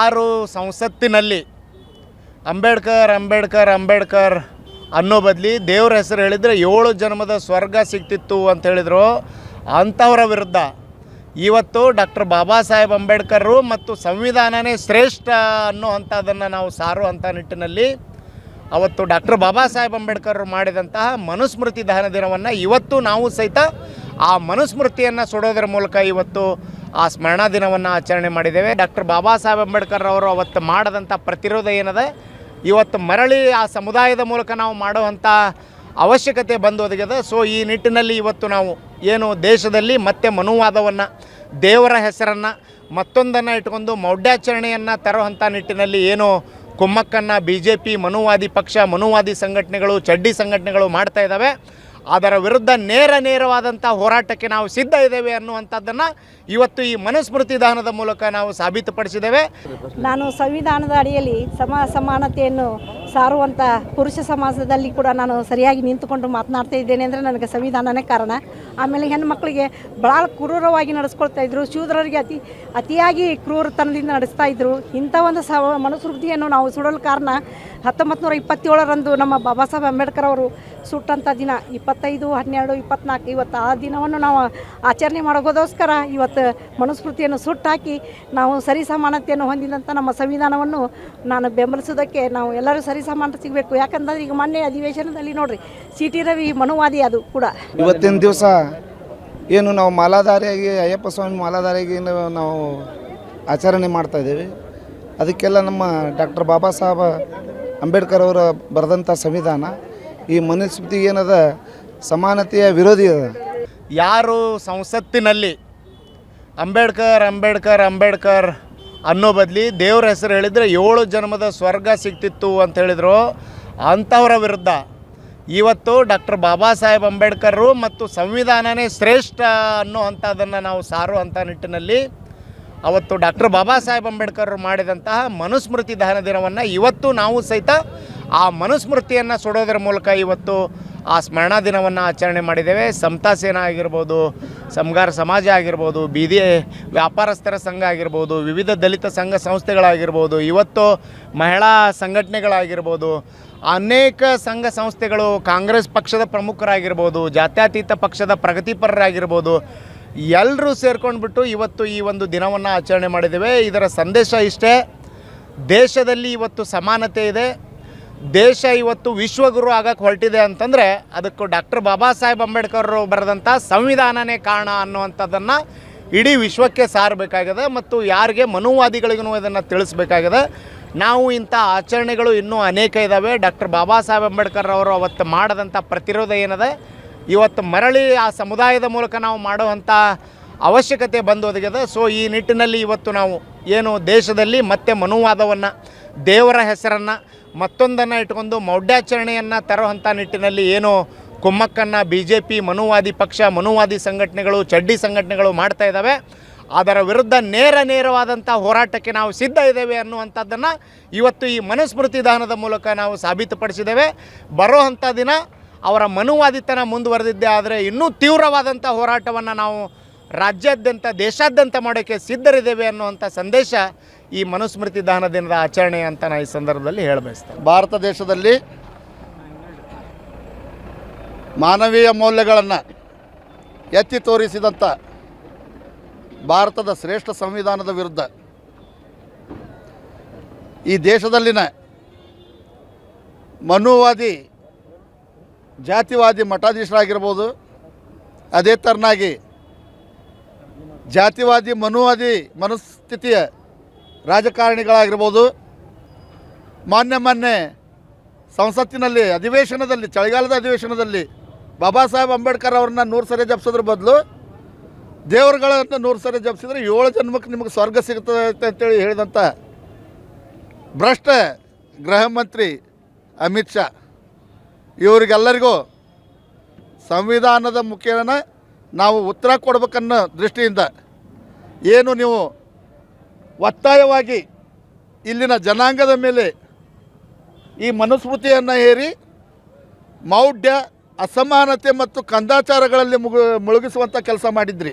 ಯಾರು ಸಂಸತ್ತಿನಲ್ಲಿ ಅಂಬೇಡ್ಕರ್ ಅಂಬೇಡ್ಕರ್ ಅಂಬೇಡ್ಕರ್ ಅನ್ನೋ ಬದಲಿ ದೇವ್ರ ಹೆಸರು ಹೇಳಿದರೆ ಏಳು ಜನ್ಮದ ಸ್ವರ್ಗ ಸಿಗ್ತಿತ್ತು ಅಂತ ಹೇಳಿದರು. ಅಂಥವರ ವಿರುದ್ಧ ಇವತ್ತು ಡಾಕ್ಟರ್ ಬಾಬಾ ಸಾಹೇಬ್ ಅಂಬೇಡ್ಕರ್ರು ಮತ್ತು ಸಂವಿಧಾನನೇ ಶ್ರೇಷ್ಠ ಅನ್ನೋ ಅಂಥದ್ದನ್ನು ನಾವು ಸಾರುವಂಥ ನಿಟ್ಟಿನಲ್ಲಿ ಅವತ್ತು ಡಾಕ್ಟರ್ ಬಾಬಾ ಸಾಹೇಬ್ ಅಂಬೇಡ್ಕರ್ ಮಾಡಿದಂತಹ ಮನುಸ್ಮೃತಿ ದಹನ ದಿನವನ್ನು ಇವತ್ತು ನಾವು ಸಹಿತ ಆ ಮನುಸ್ಮೃತಿಯನ್ನು ಸುಡೋದ್ರ ಮೂಲಕ ಇವತ್ತು ಆ ಸ್ಮರಣಾ ದಿನವನ್ನು ಆಚರಣೆ ಮಾಡಿದ್ದೇವೆ. ಡಾಕ್ಟರ್ ಬಾಬಾ ಸಾಹೇಬ್ ಅಂಬೇಡ್ಕರ್ ಅವರು ಅವತ್ತು ಮಾಡದಂಥ ಪ್ರತಿರೋಧ ಏನದ? ಇವತ್ತು ಮರಳಿ ಆ ಸಮುದಾಯದ ಮೂಲಕ ನಾವು ಮಾಡುವಂಥ ಅವಶ್ಯಕತೆ ಬಂದು ಒದಗಿದೆ ಸೊ ಈ ನಿಟ್ಟಿನಲ್ಲಿ ಇವತ್ತು ನಾವು ಏನು ದೇಶದಲ್ಲಿ ಮತ್ತೆ ಮನುವಾದವನ್ನು, ದೇವರ ಹೆಸರನ್ನು, ಮತ್ತೊಂದನ್ನು ಇಟ್ಕೊಂಡು ಮೌಢ್ಯಾಚರಣೆಯನ್ನು ತರುವಂಥ ನಿಟ್ಟಿನಲ್ಲಿ ಏನು ಕುಮ್ಮಕ್ಕನ್ನು ಬಿ ಜೆ ಪಿ ಮನುವಾದಿ ಪಕ್ಷ, ಮನುವಾದಿ ಸಂಘಟನೆಗಳು, ಚಡ್ಡಿ ಸಂಘಟನೆಗಳು ಮಾಡ್ತಾ ಇದ್ದಾವೆ ಅದರ ವಿರುದ್ಧ ನೇರ ನೇರವಾದಂಥ ಹೋರಾಟಕ್ಕೆ ನಾವು ಸಿದ್ಧ ಇದ್ದೇವೆ ಅನ್ನುವಂಥದ್ದನ್ನು ಇವತ್ತು ಈ ಮನುಸ್ಮೃತಿ ದಾನದ ಮೂಲಕ ನಾವು ಸಾಬೀತುಪಡಿಸಿದ್ದೇವೆ. ನಾನು ಸಂವಿಧಾನದ ಅಡಿಯಲ್ಲಿ ಸಮ ಸಮಾನತೆಯನ್ನು ಸಾರುವಂಥ ಪುರುಷ ಸಮಾಜದಲ್ಲಿ ಕೂಡ ನಾನು ಸರಿಯಾಗಿ ನಿಂತುಕೊಂಡು ಮಾತನಾಡ್ತಾ ಇದ್ದೇನೆ ಅಂದರೆ ನನಗೆ ಸಂವಿಧಾನನೇ ಕಾರಣ. ಆಮೇಲೆ ಹೆಣ್ಮಕ್ಳಿಗೆ ಭಾಳ ಕ್ರೂರವಾಗಿ ನಡೆಸ್ಕೊಳ್ತಾ ಇದ್ರು. ಶೂದ್ರರಿಗೆ ಅತಿ, ಅತಿಯಾಗಿ ಕ್ರೂರತನದಿಂದ ನಡೆಸ್ತಾ ಇದ್ರು. ಇಂಥ ಒಂದು ಸ ಮನುಸ್ಮೃತಿಯನ್ನು ನಾವು ಸುಡಲು ಕಾರಣ ಹತ್ತೊಂಬತ್ತು ನೂರ ಇಪ್ಪತ್ತೇಳರಂದು ನಮ್ಮ ಬಾಬಾ ಸಾಹೇಬ್ ಅಂಬೇಡ್ಕರ್ ಅವರು ಸುಟ್ಟಂಥ ದಿನ, ಇಪ್ಪತ್ತೈದು, ಹನ್ನೆರಡು, ಇಪ್ಪತ್ನಾಲ್ಕು, ಇವತ್ತು ಆ ದಿನವನ್ನು ನಾವು ಆಚರಣೆ ಮಾಡೋಗೋದೋಸ್ಕರ ಇವತ್ತು ಮನುಸ್ಮೃತಿಯನ್ನು ಸುಟ್ಟಾಕಿ ನಾವು ಸರಿ ಸಮಾನತೆಯನ್ನು ಹೊಂದಿದಂಥ ನಮ್ಮ ಸಂವಿಧಾನವನ್ನು ನಾನು ಬೆಂಬಲಿಸೋದಕ್ಕೆ ನಾವು ಎಲ್ಲರೂ ಸರಿ ಸಮಾನತೆ ಸಿಗಬೇಕು. ಯಾಕಂತಂದ್ರೆ ಈಗ ಮೊನ್ನೆ ಅಧಿವೇಶನದಲ್ಲಿ ನೋಡ್ರಿ ಸಿ ಟಿ ರವಿ ಮನುವಾದಿ ಅದು ಕೂಡ. ಇವತ್ತಿನ ದಿವಸ ಏನು ನಾವು ಮಾಲಾಧಾರಿಯಾಗಿ ಅಯ್ಯಪ್ಪ ಸ್ವಾಮಿ ಮಾಲಾಧಾರಿಯಾಗಿ ನಾವು ನಾವು ಆಚರಣೆ ಮಾಡ್ತಾ ಇದ್ದೀವಿ. ಅದಕ್ಕೆಲ್ಲ ನಮ್ಮ ಡಾಕ್ಟರ್ ಬಾಬಾ ಸಾಹೇಬ ಅಂಬೇಡ್ಕರ್ ಅವರ ಬರೆದಂಥ ಸಂವಿಧಾನ ಈ ಮನುಸ್ಮೃತಿ ಏನದ ಸಮಾನತೆಯ ವಿರೋಧಿ ಅದ. ಯಾರು ಸಂಸತ್ತಿನಲ್ಲಿ ಅಂಬೇಡ್ಕರ್ ಅಂಬೇಡ್ಕರ್ ಅಂಬೇಡ್ಕರ್ ಅನ್ನೋ ಬದಲಿ ದೇವ್ರ ಹೆಸರು ಹೇಳಿದರೆ ಏಳು ಜನ್ಮದ ಸ್ವರ್ಗ ಸಿಗ್ತಿತ್ತು ಅಂತ ಹೇಳಿದರು. ಅಂಥವರ ವಿರುದ್ಧ ಇವತ್ತು ಡಾಕ್ಟರ್ ಬಾಬಾ ಸಾಹೇಬ್ ಅಂಬೇಡ್ಕರ್ರು ಮತ್ತು ಸಂವಿಧಾನನೇ ಶ್ರೇಷ್ಠ ಅನ್ನೋ ಅಂಥದ್ದನ್ನು ನಾವು ಅಂತ ನಿಟ್ಟಿನಲ್ಲಿ ಅವತ್ತು ಡಾಕ್ಟರ್ ಬಾಬಾ ಸಾಹೇಬ್ ಅಂಬೇಡ್ಕರ್ ಮಾಡಿದಂತಹ ಮನುಸ್ಮೃತಿ ದಹನ ದಿನವನ್ನು ಇವತ್ತು ನಾವು ಸಹಿತ ಆ ಮನುಸ್ಮೃತಿಯನ್ನು ಸುಡೋದ್ರ ಮೂಲಕ ಇವತ್ತು ಆ ಸ್ಮರಣ ದಿನವನ್ನು ಆಚರಣೆ ಮಾಡಿದ್ದೇವೆ. ಸಮತಾ ಸೇನಾ ಆಗಿರ್ಬೋದು ಸಮಗಾರ ಸಮಾಜ ಆಗಿರ್ಬೋದು, ಬೀದಿ ವ್ಯಾಪಾರಸ್ಥರ ಸಂಘ ಆಗಿರ್ಬೋದು, ವಿವಿಧ ದಲಿತ ಸಂಘ ಸಂಸ್ಥೆಗಳಾಗಿರ್ಬೋದು, ಇವತ್ತು ಮಹಿಳಾ ಸಂಘಟನೆಗಳಾಗಿರ್ಬೋದು, ಅನೇಕ ಸಂಘ ಸಂಸ್ಥೆಗಳು ಕಾಂಗ್ರೆಸ್ ಪಕ್ಷದ ಪ್ರಮುಖರಾಗಿರ್ಬೋದು, ಜಾತ್ಯತೀತ ಪಕ್ಷದ ಪ್ರಗತಿಪರರಾಗಿರ್ಬೋದು ಎಲ್ಲರೂ ಸೇರ್ಕೊಂಡ್ಬಿಟ್ಟು ಇವತ್ತು ಈ ಒಂದು ದಿನವನ್ನು ಆಚರಣೆ ಮಾಡಿದ್ದೇವೆ. ಇದರ ಸಂದೇಶ ಇಷ್ಟೇ. ದೇಶದಲ್ಲಿ ಇವತ್ತು ಸಮಾನತೆ ಇದೆ. ದೇಶ ಇವತ್ತು ವಿಶ್ವಗುರು ಆಗಕ್ಕೆ ಹೊರಟಿದೆ ಅಂತಂದರೆ ಅದಕ್ಕೂ ಡಾಕ್ಟರ್ ಬಾಬಾ ಸಾಹೇಬ್ ಅಂಬೇಡ್ಕರ್ ಬರೆದಂಥ ಸಂವಿಧಾನನೇ ಕಾರಣ ಅನ್ನುವಂಥದ್ದನ್ನು ಇಡೀ ವಿಶ್ವಕ್ಕೆ ಸಾರಬೇಕಾಗಿದೆ ಮತ್ತು ಯಾರಿಗೆ ಮನುವಾದಿಗಳಿಗೂ ಇದನ್ನು ತಿಳಿಸ್ಬೇಕಾಗಿದೆ. ನಾವು ಇಂಥ ಆಚರಣೆಗಳು ಇನ್ನೂ ಅನೇಕ ಇದ್ದಾವೆ ಡಾಕ್ಟರ್ ಬಾಬಾ ಸಾಹೇಬ್ ಅಂಬೇಡ್ಕರ್ ಅವರು ಅವತ್ತು ಮಾಡಿದಂಥ ಪ್ರತಿರೋಧ ಏನಿದೆ, ಇವತ್ತು ಮರಳಿ ಆ ಸಮುದಾಯದ ಮೂಲಕ ನಾವು ಮಾಡುವಂಥ ಅವಶ್ಯಕತೆ ಬಂದು ಒದಗಿದೆ. ಸೊ ಈ ನಿಟ್ಟಿನಲ್ಲಿ ಇವತ್ತು ನಾವು ಏನು ದೇಶದಲ್ಲಿ ಮತ್ತೆ ಮನುವಾದವನ್ನು, ದೇವರ ಹೆಸರನ್ನು ಮತ್ತೊಂದನ್ನು ಇಟ್ಕೊಂಡು ಮೌಢ್ಯಾಚರಣೆಯನ್ನು ತರುವಂಥ ನಿಟ್ಟಿನಲ್ಲಿ ಏನು ಕುಮ್ಮಕ್ಕನ್ನು ಬಿ ಜೆ ಪಿ ಮನುವಾದಿ ಪಕ್ಷ, ಮನುವಾದಿ ಸಂಘಟನೆಗಳು, ಚಡ್ಡಿ ಸಂಘಟನೆಗಳು ಮಾಡ್ತಾ ಇದ್ದಾವೆ. ಅದರ ವಿರುದ್ಧ ನೇರ ನೇರವಾದಂಥ ಹೋರಾಟಕ್ಕೆ ನಾವು ಸಿದ್ಧ ಇದ್ದೇವೆ ಅನ್ನುವಂಥದ್ದನ್ನು ಇವತ್ತು ಈ ಮನುಸ್ಮೃತಿ ದಾನದ ಮೂಲಕ ನಾವು ಸಾಬೀತುಪಡಿಸಿದ್ದೇವೆ. ಬರೋ ಅಂಥ ದಿನ ಅವರ ಮನುವಾದಿತನ ಮುಂದುವರೆದಿದ್ದೆ ಆದರೆ ಇನ್ನೂ ತೀವ್ರವಾದಂಥ ಹೋರಾಟವನ್ನು ನಾವು ರಾಜ್ಯಾದ್ಯಂತ, ದೇಶಾದ್ಯಂತ ಮಾಡೋಕ್ಕೆ ಸಿದ್ಧರಿದ್ದೇವೆ ಅನ್ನುವಂಥ ಸಂದೇಶ ಈ ಮನುಸ್ಮೃತಿ ದಾನ ದಿನದ ಆಚರಣೆ ಅಂತ ನಾನು ಈ ಸಂದರ್ಭದಲ್ಲಿ ಹೇಳಬಯಸ್ತೇನೆ. ಭಾರತ ದೇಶದಲ್ಲಿ ಮಾನವೀಯ ಮೌಲ್ಯಗಳನ್ನು ಎತ್ತಿ ತೋರಿಸಿದಂಥ ಭಾರತದ ಶ್ರೇಷ್ಠ ಸಂವಿಧಾನದ ವಿರುದ್ಧ ಈ ದೇಶದಲ್ಲಿನ ಮನುವಾದಿ, ಜಾತಿವಾದಿ ಮಠಾಧೀಶರಾಗಿರ್ಬೋದು, ಅದೇ ಥರನಾಗಿ ಜಾತಿವಾದಿ ಮನುವಾದಿ ಮನಸ್ಥಿತಿಯ ರಾಜಕಾರಣಿಗಳಾಗಿರ್ಬೋದು, ಮಾನ್ಯ ಮೊನ್ನೆ ಸಂಸತ್ತಿನಲ್ಲಿ, ಅಧಿವೇಶನದಲ್ಲಿ, ಚಳಿಗಾಲದ ಅಧಿವೇಶನದಲ್ಲಿ ಬಾಬಾ ಸಾಹೇಬ್ ಅಂಬೇಡ್ಕರ್ ಅವ್ರನ್ನ ನೂರು ಸರಿ ಜಪಿಸೋದ್ರ ಬದಲು ದೇವರುಗಳನ್ನು ನೂರು ಸರಿ ಜಪಿಸಿದ್ರೆ ಏಳು ಜನ್ಮಕ್ಕೆ ನಿಮಗೆ ಸ್ವರ್ಗ ಸಿಗ್ತದೆ ಅಂತೇಳಿ ಹೇಳಿದಂಥ ಭ್ರಷ್ಟ ಗೃಹ ಮಂತ್ರಿ ಅಮಿತ್ ಶಾ. ಇವರಿಗೆಲ್ಲರಿಗೂ ಸಂವಿಧಾನದ ಮುಖೇನ ನಾವು ಉತ್ತರ ಕೊಡ್ಬೇಕನ್ನೋ ದೃಷ್ಟಿಯಿಂದ ಏನು ನೀವು ಒತ್ತಾಯವಾಗಿ ಇಲ್ಲಿನ ಜನಾಂಗದ ಮೇಲೆ ಈ ಮನುಸ್ಮೃತಿಯನ್ನು ಹೇರಿ ಮೌಢ್ಯ, ಅಸಮಾನತೆ ಮತ್ತು ಕಂದಾಚಾರಗಳಲ್ಲಿ ಮುಗು ಮುಳುಗಿಸುವಂಥ ಕೆಲಸ ಮಾಡಿದ್ರಿ.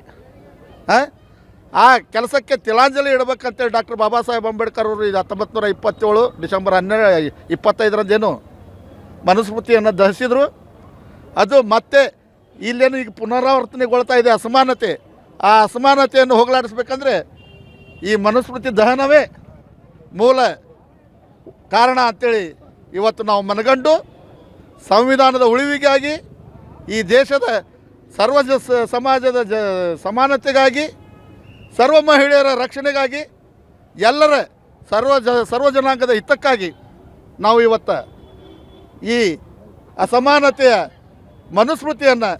ಆ ಕೆಲಸಕ್ಕೆ ತಿಲಾಂಜಲಿ ಇಡಬೇಕಂತೇಳಿ ಡಾಕ್ಟರ್ ಬಾಬಾ ಸಾಹೇಬ್ ಅಂಬೇಡ್ಕರ್ ಅವರು ಇದು ಹತ್ತೊಂಬತ್ತು ನೂರ ಇಪ್ಪತ್ತೇಳು ಡಿಸೆಂಬರ್ ಹನ್ನೆರಡು ಇಪ್ಪತ್ತೈದರಂದೇನು ಮನುಸ್ಮೃತಿಯನ್ನು ದಹಿಸಿದರು. ಅದು ಮತ್ತೆ ಇಲ್ಲೇನು ಈಗ ಪುನರಾವರ್ತನೆಗೊಳ್ತಾ ಇದೆ ಅಸಮಾನತೆ. ಆ ಅಸಮಾನತೆಯನ್ನು ಹೋಗಲಾಡಿಸ್ಬೇಕಂದ್ರೆ ಈ ಮನುಸ್ಮೃತಿ ದಹನವೇ ಮೂಲ ಕಾರಣ ಅಂತೇಳಿ ಇವತ್ತು ನಾವು ಮನಗಂಡು ಸಂವಿಧಾನದ ಉಳಿವಿಗಾಗಿ ಈ ದೇಶದ ಸರ್ವ ಸಮಾಜದ ಜ ಸಮಾನತೆಗಾಗಿ, ಸರ್ವ ಮಹಿಳೆಯರ ರಕ್ಷಣೆಗಾಗಿ, ಎಲ್ಲರ ಸರ್ವ ಜ ಸರ್ವ ಜನಾಂಗದ ಹಿತಕ್ಕಾಗಿ ನಾವು ಇವತ್ತು ಈ ಅಸಮಾನತೆಯ ಮನುಸ್ಮೃತಿಯನ್ನು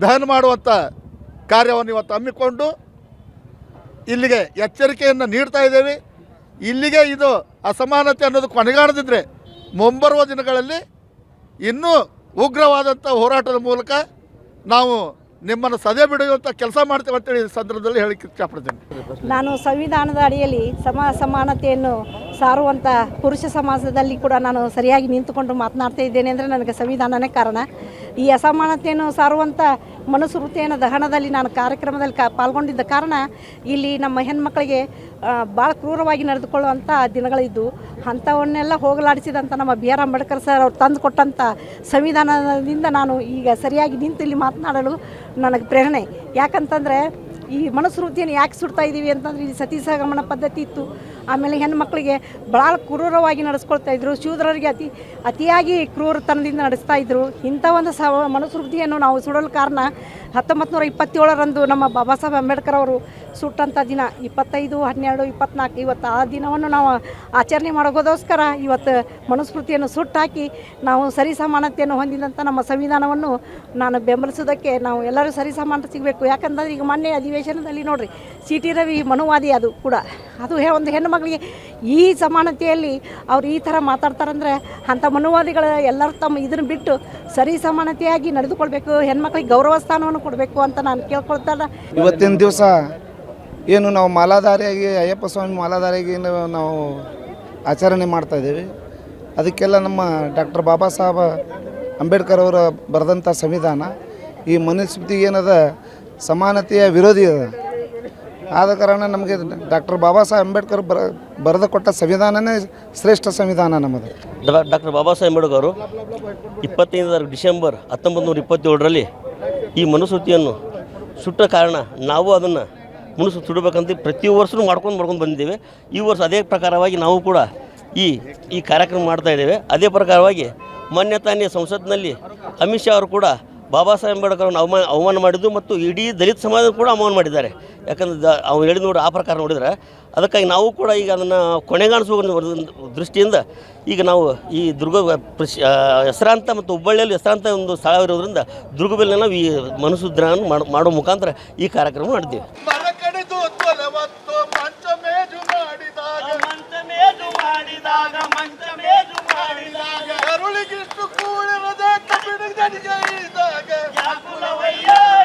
ದಹನ ಮಾಡುವಂಥ ಕಾರ್ಯವನ್ನು ಇವತ್ತು ಹಮ್ಮಿಕೊಂಡು ಇಲ್ಲಿಗೆ ಎಚ್ಚರಿಕೆಯನ್ನು ನೀಡ್ತಾ ಇದ್ದೇವೆ. ಇಲ್ಲಿಗೆ ಇದು ಅಸಮಾನತೆ ಅನ್ನೋದು ಕೊನೆಗಾಣದಿದ್ದರೆ ಮುಂಬರುವ ದಿನಗಳಲ್ಲಿ ಇನ್ನೂ ಉಗ್ರವಾದಂಥ ಹೋರಾಟದ ಮೂಲಕ ನಾವು ನಿಮ್ಮನ್ನು ಸದೆ ಬಿಡುವಂಥ ಕೆಲಸ ಮಾಡ್ತೇವೆ ಅಂತೇಳಿ ಈ ಸಂದರ್ಭದಲ್ಲಿ ಹೇಳಿ ಇಷ್ಟಪಡ್ತೇನೆ ನಾನು ಸಂವಿಧಾನದ ಅಡಿಯಲ್ಲಿ ಸಮ ಸಮಾನತೆಯನ್ನು ಸಾರುವಂಥ ಪುರುಷ ಸಮಾಜದಲ್ಲಿ ಕೂಡ ನಾನು ಸರಿಯಾಗಿ ನಿಂತುಕೊಂಡು ಮಾತನಾಡ್ತಾ ಇದ್ದೇನೆ ಅಂದರೆ ನನಗೆ ಸಂವಿಧಾನನೇ ಕಾರಣ. ಈ ಅಸಮಾನತೆಯನ್ನು ಸಾರುವಂಥ ಮನುಸ್ಮೃತಿಯನ್ನು ದಹನದಲ್ಲಿ ನಾನು ಕಾರ್ಯಕ್ರಮದಲ್ಲಿ ಕ ಪಾಲ್ಗೊಂಡಿದ್ದ ಕಾರಣ ಇಲ್ಲಿ ನಮ್ಮ ಹೆಣ್ಮಕ್ಳಿಗೆ ಭಾಳ ಕ್ರೂರವಾಗಿ ನಡೆದುಕೊಳ್ಳುವಂಥ ದಿನಗಳಿದ್ದು, ಅಂಥವನ್ನೆಲ್ಲ ಹೋಗಲಾಡಿಸಿದಂಥ ನಮ್ಮ ಬಿ ಆರ್ ಅಂಬೇಡ್ಕರ್ ಸರ್ ಅವ್ರು ತಂದು ಕೊಟ್ಟಂಥ ಸಂವಿಧಾನದಿಂದ ನಾನು ಈಗ ಸರಿಯಾಗಿ ನಿಂತು ಇಲ್ಲಿ ಮಾತನಾಡಲು ನನಗೆ ಪ್ರೇರಣೆ. ಯಾಕಂತಂದರೆ ಈ ಮನಸ್ಸೃತಿಯನ್ನು ಯಾಕೆ ಸುಡ್ತಾ ಇದ್ದೀವಿ ಅಂತಂದ್ರೆ ಇಲ್ಲಿ ಸತಿ ಸಹಗಮನ ಪದ್ಧತಿ ಇತ್ತು. ಆಮೇಲೆ ಹೆಣ್ಮಕ್ಳಿಗೆ ಭಾಳ ಕ್ರೂರವಾಗಿ ನಡೆಸ್ಕೊಳ್ತಾ ಇದ್ರು. ಶೂದ್ರರಿಗೆ ಅತಿ, ಅತಿಯಾಗಿ ಕ್ರೂರತನದಿಂದ ನಡೆಸ್ತಾ ಇದ್ರು. ಇಂಥ ಒಂದು ಸ ಮನಸ್ಸೃತಿಯನ್ನು ನಾವು ಸುಡಲು ಕಾರಣ ಹತ್ತೊಂಬತ್ತು ನೂರ ಇಪ್ಪತ್ತೇಳರಂದು ನಮ್ಮ ಬಾಬಾ ಸಾಹೇಬ್ ಅಂಬೇಡ್ಕರ್ ಅವರು ಸುಟ್ಟಂಥ ದಿನ, ಇಪ್ಪತ್ತೈದು, ಹನ್ನೆರಡು, ಇಪ್ಪತ್ನಾಲ್ಕು, ಇವತ್ತು ಆ ದಿನವನ್ನು ನಾವು ಆಚರಣೆ ಮಾಡೋಗೋದೋಸ್ಕರ ಇವತ್ತು ಮನುಸ್ಮೃತಿಯನ್ನು ಸುಟ್ಟಾಕಿ ನಾವು ಸರಿ ಸಮಾನತೆಯನ್ನು ಹೊಂದಿದಂಥ ನಮ್ಮ ಸಂವಿಧಾನವನ್ನು ನಾನು ಬೆಂಬಲಿಸೋದಕ್ಕೆ ನಾವು ಎಲ್ಲರೂ ಸರಿ ಸಮಾನತೆ ಸಿಗಬೇಕು. ಯಾಕಂತಂದ್ರೆ ಈಗ ಮೊನ್ನೆ ಅಧಿವೇಶನದಲ್ಲಿ ನೋಡಿರಿ ಸಿ ಟಿ ರವಿ ಮನುವಾದಿ ಅದು ಕೂಡ. ಅದು ಒಂದು ಹೆಣ್ಣು ಮಗಳಿಗೆ ಈ ಸಮಾನತೆಯಲ್ಲಿ ಅವ್ರು ಈ ಥರ ಮಾತಾಡ್ತಾರಂದ್ರೆ ಅಂಥ ಮನುವಾದಿಗಳು ಎಲ್ಲರೂ ತಮ್ಮ ಇದನ್ನು ಬಿಟ್ಟು ಸರಿ ಸಮಾನತೆಯಾಗಿ ನಡೆದುಕೊಳ್ಬೇಕು ಹೆಣ್ಮಕ್ಳಿಗೆ ಗೌರವ ಸ್ಥಾನವನ್ನು ಕೊಡಬೇಕು ಅಂತ ನಾನು ಕೇಳ್ಕೊಳ್ತಾರೆ ಇವತ್ತಿನ ದಿವಸ ಏನು ನಾವು ಮಾಲಾಧಾರಿಯಾಗಿ ಅಯ್ಯಪ್ಪ ಸ್ವಾಮಿ ಮಾಲಾಧಾರಿಯಾಗಿ ನಾವು ಆಚರಣೆ ಮಾಡ್ತಾ ಇದ್ದೀವಿ. ಅದಕ್ಕೆಲ್ಲ ನಮ್ಮ ಡಾಕ್ಟರ್ ಬಾಬಾ ಸಾಹೇಬ ಅಂಬೇಡ್ಕರ್ ಅವರ ಬರೆದಂಥ ಸಂವಿಧಾನ ಈ ಮನುಸ್ಮೃತಿ ಏನದ ಸಮಾನತೆಯ ವಿರೋಧಿ ಅದ. ಆದ ಕಾರಣ ನಮಗೆ ಡಾಕ್ಟರ್ ಬಾಬಾ ಸಾಹೇಬ್ ಅಂಬೇಡ್ಕರ್ ಬರ ಬರೆದು ಕೊಟ್ಟ ಸಂವಿಧಾನನೇ ಶ್ರೇಷ್ಠ ಸಂವಿಧಾನ ನಮ್ಮದು. ಡಾಕ್ಟರ್ ಬಾಬಾ ಸಾಹೇಬ್ ಅಂಬೇಡ್ಕರ್ ಅವರು ಇಪ್ಪತ್ತೈದರ ಡಿಸೆಂಬರ್ ಹತ್ತೊಂಬತ್ತು ನೂರ ಇಪ್ಪತ್ತೇಳರಲ್ಲಿ ಈ ಮನುಸ್ಮೃತಿಯನ್ನು ಸುಟ್ಟ ಕಾರಣ ನಾವು ಅದನ್ನು ಮನುಸ್ಸು ಸುಡಬೇಕಂತ ಪ್ರತಿ ವರ್ಷವೂ ಮಾಡ್ಕೊಂಡು ಮಾಡ್ಕೊಂಡು ಬಂದಿದ್ದೇವೆ. ಈ ವರ್ಷ ಅದೇ ಪ್ರಕಾರವಾಗಿ ನಾವು ಕೂಡ ಈ ಈ ಕಾರ್ಯಕ್ರಮ ಮಾಡ್ತಾ ಇದ್ದೇವೆ. ಅದೇ ಪ್ರಕಾರವಾಗಿ ಮೊನ್ನೆ ತಾನೇ ಸಂಸತ್ನಲ್ಲಿ ಅಮಿತ್ ಶಾ ಅವರು ಕೂಡ ಬಾಬಾ ಸಾಹೇಬ್ ಅಂಬೇಡ್ಕರ್ ಅವಮಾನ ಅವಮಾನ ಮಾಡಿದ್ದು ಮತ್ತು ಇಡೀ ದಲಿತ ಸಮಾಜ ಕೂಡ ಅವಮಾನ ಮಾಡಿದ್ದಾರೆ. ಯಾಕಂದ್ರೆ ಅವ್ರು ಹೇಳಿದ ನೋಡಿ ಆ ಪ್ರಕಾರ ನೋಡಿದ್ರೆ ಅದಕ್ಕಾಗಿ ನಾವು ಕೂಡ ಈಗ ಅದನ್ನು ಕೊನೆಗಾಣಿಸುವ ದೃಷ್ಟಿಯಿಂದ ಈಗ ನಾವು ಈ ದುರ್ಗ ಹೆಸರಾಂತ ಮತ್ತು ಹುಬ್ಬಳ್ಳಿಯಲ್ಲಿ ಹೆಸರಾಂತ ಒಂದು ಸ್ಥಳ ಇರೋದ್ರಿಂದ ದುರ್ಗದಲ್ಲಿ ನಾವು ಈ ಮನಸುದ್ರವನ್ನು ಮಾಡೋ ಮುಖಾಂತರ ಈ ಕಾರ್ಯಕ್ರಮ ಮಾಡಿದ್ದೀವಿ జై జై దాగా